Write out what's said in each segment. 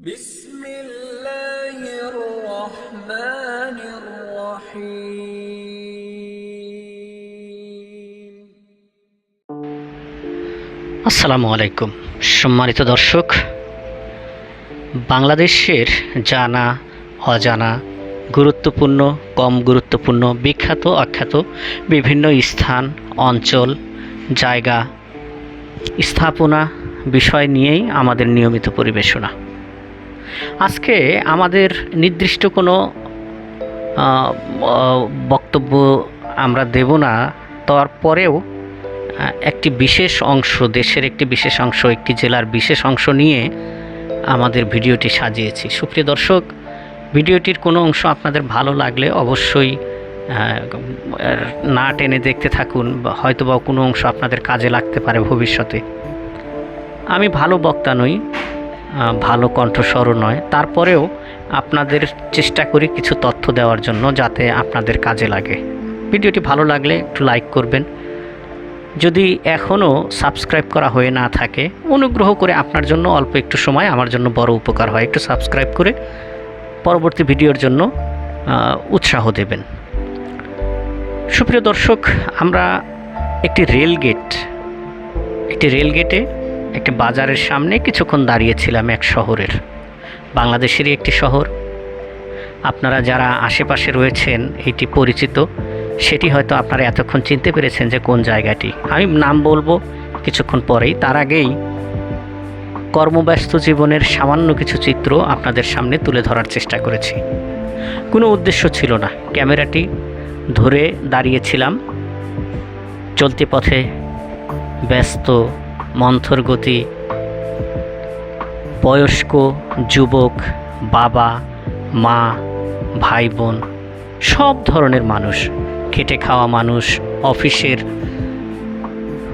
بسم الله الرحمن الرحيم আসসালামু আলাইকুম সম্মানিত দর্শক বাংলাদেশের জানা অজানা গুরুত্বপূর্ণ কম গুরুত্বপূর্ণ বিখ্যাত অখ্যাত বিভিন্ন স্থান অঞ্চল জায়গা স্থাপনা বিষয় নিয়েই আমাদের নিয়মিত পরিবেশনা আজকে আমাদের নির্দিষ্ট কোনো বক্তব্য আমরা দেব না। তারপরেও একটি বিশেষ অংশ, দেশের একটি বিশেষ অংশ, একটি জেলার বিশেষ অংশ নিয়ে আমাদের ভিডিওটি সাজিয়েছি। সুপ্রিয় দর্শক, ভিডিওটির কোনো অংশ আপনাদের ভালো লাগলে অবশ্যই না টেনে দেখতে থাকুন হয়তো বা কোনো অংশ আপনাদের কাজে লাগতে পারে ভবিষ্যতে। আমি ভালো বক্তা নই ভালো কণ্ঠস্বরও নয়। তারপরেও আপনাদের চেষ্টা করি কিছু তথ্য দেওয়ার জন্য যাতে আপনাদের কাজে লাগে। ভিডিওটি ভালো লাগলে একটু লাইক করবেন। যদি এখনও সাবস্ক্রাইব করা হয়ে না থাকে, অনুগ্রহ করে আপনার জন্য অল্প একটু সময় আমার জন্য বড় উপকার হয়। একটু সাবস্ক্রাইব করে পরবর্তী ভিডিওর জন্য উৎসাহ দেবেন। সুপ্রিয় দর্শক, আমরা একটি রেল গেট, একটি রেল গেটে একটি বাজারের সামনে কিছুক্ষণ দাঁড়িয়েছিলাম এক শহরের, বাংলাদেশেরই একটি শহর। আপনারা যারা আশেপাশে রয়েছেন, এটি পরিচিত, সেটি হয়তো আপনারা এতক্ষণ চিনতে পেরেছেন যে কোন জায়গাটি। আমি নাম বলব কিছুক্ষণ পরেই, তার আগেই কর্মব্যস্ত জীবনের সামান্য কিছু চিত্র আপনাদের সামনে তুলে ধরার চেষ্টা করেছি। কোনো উদ্দেশ্য ছিল না, ক্যামেরাটি ধরে দাঁড়িয়েছিলাম, চলতি পথে ব্যস্ত মন্থর গতি। বয়স্ক, যুবক, বাবা, মা ভাই বোন সব ধরনের মানুষ, খেটে খাওয়া মানুষ, অফিসের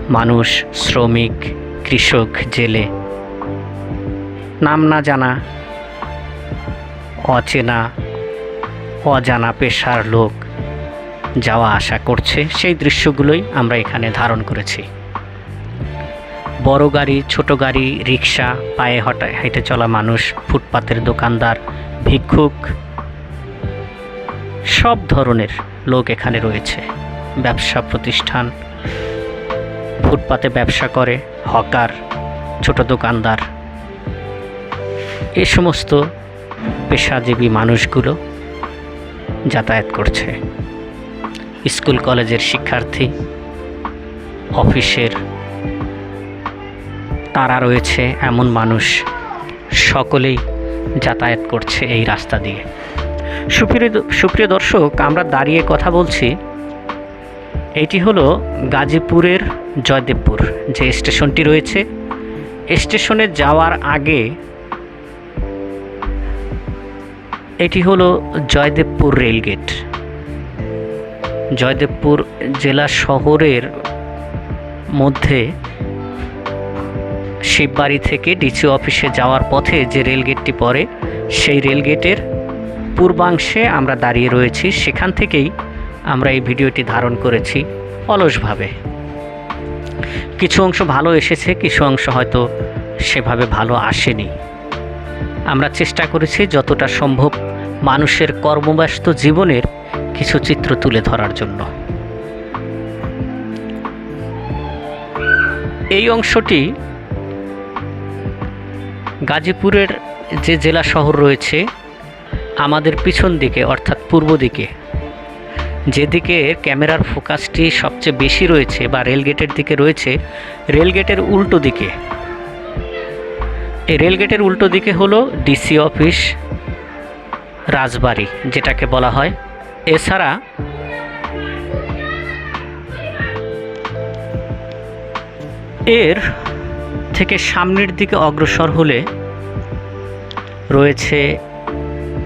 মানুষ, শ্রমিক, কৃষক, জেলে। নাম না জানা, অচেনা, অজানা পেশার লোক যাওয়া আসা করছে, সেই দৃশ্যগুলোই আমরা এখানে ধারণ করেছি। বড় গাড়ি, ছোট গাড়ি, রিক্সা, পায়ে হটা হেঁটে চলা মানুষ, ফুটপাতের দোকানদার, ভিক্ষুক, সব ধরনের লোক এখানে রয়েছে। ব্যবসা প্রতিষ্ঠান, ফুটপাতে ব্যবসা করে, হকার, ছোট দোকানদার। এ সমস্ত পেশাজীবী মানুষগুলো যাতায়াত করছে। স্কুল, কলেজের শিক্ষার্থী, অফিসের তারা রয়েছে এমন মানুষ সকলেই যাতায়াত করছে এই রাস্তা দিয়ে। সুপ্রিয় সুপ্রিয় দর্শক, আমরা দাঁড়িয়ে কথা বলছি। এটি হলো গাজীপুরের জয়দেবপুর, যে স্টেশনটি রয়েছে। স্টেশনে যাওয়ার আগে এটি হলো জয়দেবপুর রেলগেট জয়দেবপুর জেলা শহরের মধ্যে শিববাড়ি থেকে ডিসি অফিসে যাওয়ার পথে যে রেলগেটটি পড়ে, সেই রেলগেটের পূর্বাংশে আমরা দাঁড়িয়ে রয়েছি। সেখান থেকেই আমরা এই ভিডিওটি ধারণ করেছি অলসভাবে। কিছু অংশ ভালো এসেছে, কিছু অংশ হয়তো সেভাবে ভালো আসেনি। আমরা চেষ্টা করেছি যতটা সম্ভব মানুষের কর্মব্যস্ত জীবনের কিছু চিত্র তুলে ধরার জন্য। এই অংশটি গাজীপুরের যে জেলা শহর রয়েছে, আমাদের পিছন দিকে, অর্থাৎ পূর্ব দিকে, যেদিকে ক্যামেরার ফোকাসটি সবচেয়ে বেশি রয়েছে বা রেলগেটের দিকে রয়েছে রেলগেটের উল্টো দিকে। এই রেলগেটের উল্টো দিকে হলো ডিসি অফিস, রাজবাড়ি, যেটাকে বলা হয়। এছাড়া এর থেকে সামনের দিকে অগ্রসর হলে রয়েছে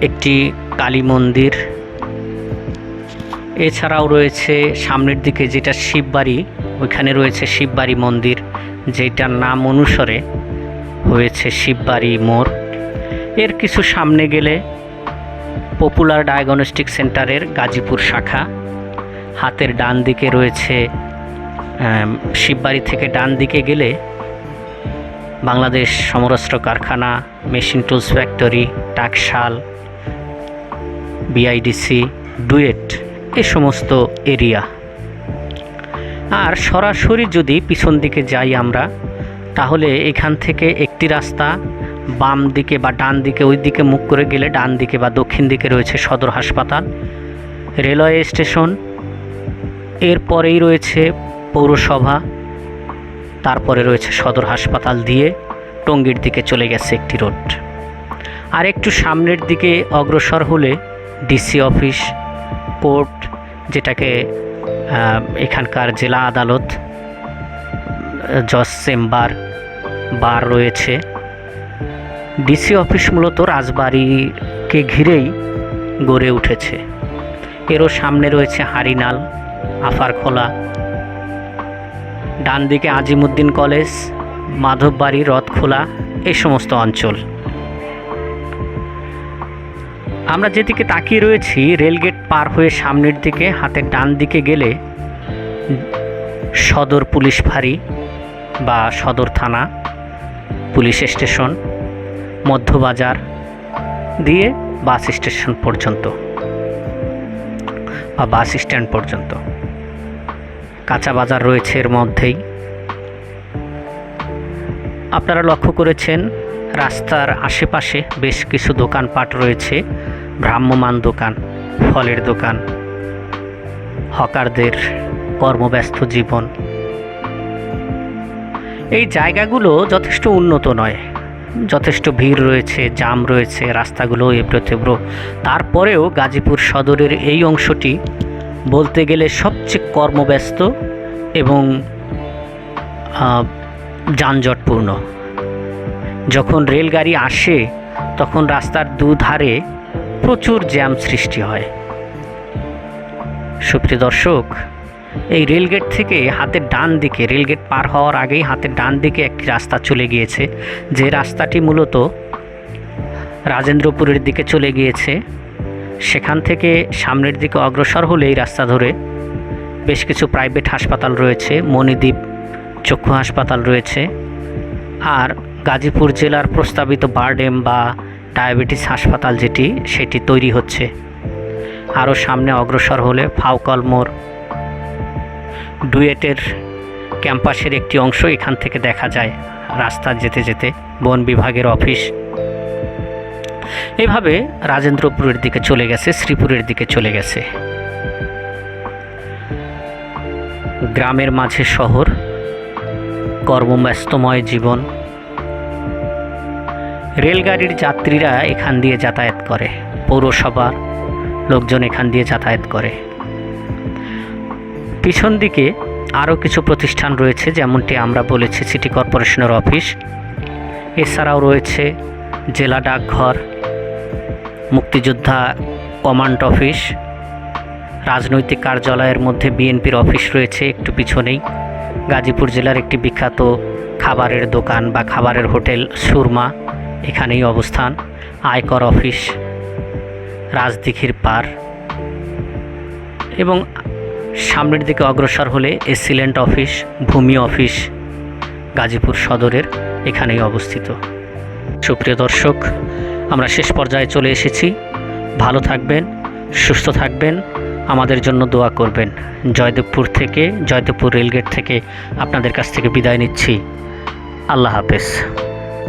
একটি কালী মন্দির। এছাড়াও রয়েছে সামনের দিকে যেটা শিববাড়ি, ওইখানে রয়েছে শিববাড়ি মন্দির, যেটার নাম অনুসারে হয়েছে শিববাড়ি মোড়। এর কিছু সামনে গেলে পপুলার ডায়াগনস্টিক সেন্টারের গাজীপুর শাখা। হাতের ডান দিকে রয়েছে শিববাড়ি থেকে ডান দিকে গেলে বাংলাদেশ সমরাস্ত্র কারখানা, মেশিন টুলস ফ্যাক্টরি, টাকশাল বিআইডিসি ডুয়েট, এ সমস্ত এরিয়া। আর সরাসরি যদি পিছন দিকে যাই আমরা, তাহলে এখান থেকে একটি রাস্তা বাম দিকে বা ডান দিকে, ওই দিকে মুখ করে গেলে ডান দিকে বা দক্ষিণ দিকে রয়েছে সদর হাসপাতাল, রেলওয়ে স্টেশন, এরপরেই রয়েছে পৌরসভা তারপরে রয়েছে সদর হাসপাতাল দিয়ে টঙ্গীর দিকে চলে গেছে একটি রোড। আর একটু সামনের দিকে অগ্রসর হলে ডিসি অফিস কোর্ট যেটাকে এখানকার জেলা আদালত, জজ চেম্বার, বার রয়েছে। ডিসি অফিস মূলত রাজবাড়িকে ঘিরেই গড়ে উঠেছে। এরও সামনে রয়েছে হারিনাল, আফারখোলা ডান দিকে আজিমুদ্দিন কলেজ, মাধববাড়ি, রথখোলা, এই সমস্ত অঞ্চল। আমরা যেদিকে তাকিয়ে রয়েছি, রেলগেট পার হয়ে সামনের দিকে, হাতের ডান দিকে গেলে সদর পুলিশ ফাঁড়ি বা সদর থানা, পুলিশ স্টেশন, মধ্যবাজার দিয়ে বাস স্টেশন পর্যন্ত বা বাস স্ট্যান্ড পর্যন্ত। কাঁচা বাজার রয়েছে এর মধ্যেই। আপনারা লক্ষ্য করেছেন, রাস্তার আশেপাশে বেশ কিছু দোকানপাট রয়েছে ভ্রাম্যমান দোকান, ফলের দোকান, হকারদের কর্মব্যস্ত জীবন। এই জায়গাগুলো যথেষ্ট উন্নত নয়, যথেষ্ট ভিড় রয়েছে, জাম রয়েছে, রাস্তাগুলো এবড়ো তেবড়ো তারপরেও গাজীপুর সদরের এই অংশটি বলতে গেলে সবচেয়ে কর্মব্যস্ত এবং যানজটপূর্ণ। যখন রেলগাড়ি আসে, তখন রাস্তার দুধারে প্রচুর জ্যাম সৃষ্টি হয়। সুপ্রিয় দর্শক, এই রেলগেট থেকে হাতের ডান দিকে, রেলগেট পার হওয়ার আগেই হাতের ডান দিকে একটি রাস্তা চলে গিয়েছে, যে রাস্তাটি মূলত রাজেন্দ্রপুরের দিকে চলে গিয়েছে। সেখান থেকে সামনের দিকে অগ্রসর হলে এই রাস্তা ধরে বেশ কিছু প্রাইভেট হাসপাতাল রয়েছে, মণিদ্বীপ চক্ষু হাসপাতাল রয়েছে আর গাজীপুর জেলার প্রস্তাবিত বারডেম বা ডায়াবেটিস হাসপাতাল যেটি, সেটি তৈরি হচ্ছে। আরও সামনে অগ্রসর হলে ফাউকল মোড় ডুয়েটের ক্যাম্পাসের একটি অংশ এখান থেকে দেখা যায়। রাস্তা যেতে যেতে বন বিভাগের অফিস এভাবে রাজেন্দ্রপুরের দিকে চলে গেছে, শ্রীপুরের দিকে চলে গেছে। গ্রামের মাঝে শহর, কর্মব্যস্তময় জীবন। রেলগাড়ির যাত্রীরা এখান দিয়ে যাতায়াত করে পৌরসভার লোকজন এখান দিয়ে যাতায়াত করে। পিছন দিকে আরও কিছু প্রতিষ্ঠান রয়েছে, যেমনটি আমরা বলেছি, সিটি কর্পোরেশনের অফিস। এছাড়াও রয়েছে জেলা ডাকঘর মুক্তিযোদ্ধা কমান্ড অফিস। রাজনৈতিক কার্যালয়ের মধ্যে বিএনপির অফিস রয়েছে, একটু পিছনেই। গাজীপুর জেলার একটি বিখ্যাত খাবারের দোকান বা খাবারের হোটেল সুরমা, এখানেই অবস্থান। আয়কর অফিস, রাজদিঘির পার। এবং সামনের দিকে অগ্রসর হলে এসিলেন্ট অফিস, ভূমি অফিস, গাজীপুর সদরের এখানেই অবস্থিত। সুপ্রিয় দর্শক আমরা শেষ পর্যায়ে চলে এসেছি। ভালো থাকবেন, সুস্থ থাকবেন, আমাদের জন্য দোয়া করবেন। জয়দেবপুর থেকে, জয়দেবপুর রেলগেট থেকে আপনাদের কাছ থেকে বিদায় নিচ্ছি। আল্লাহ হাফেজ।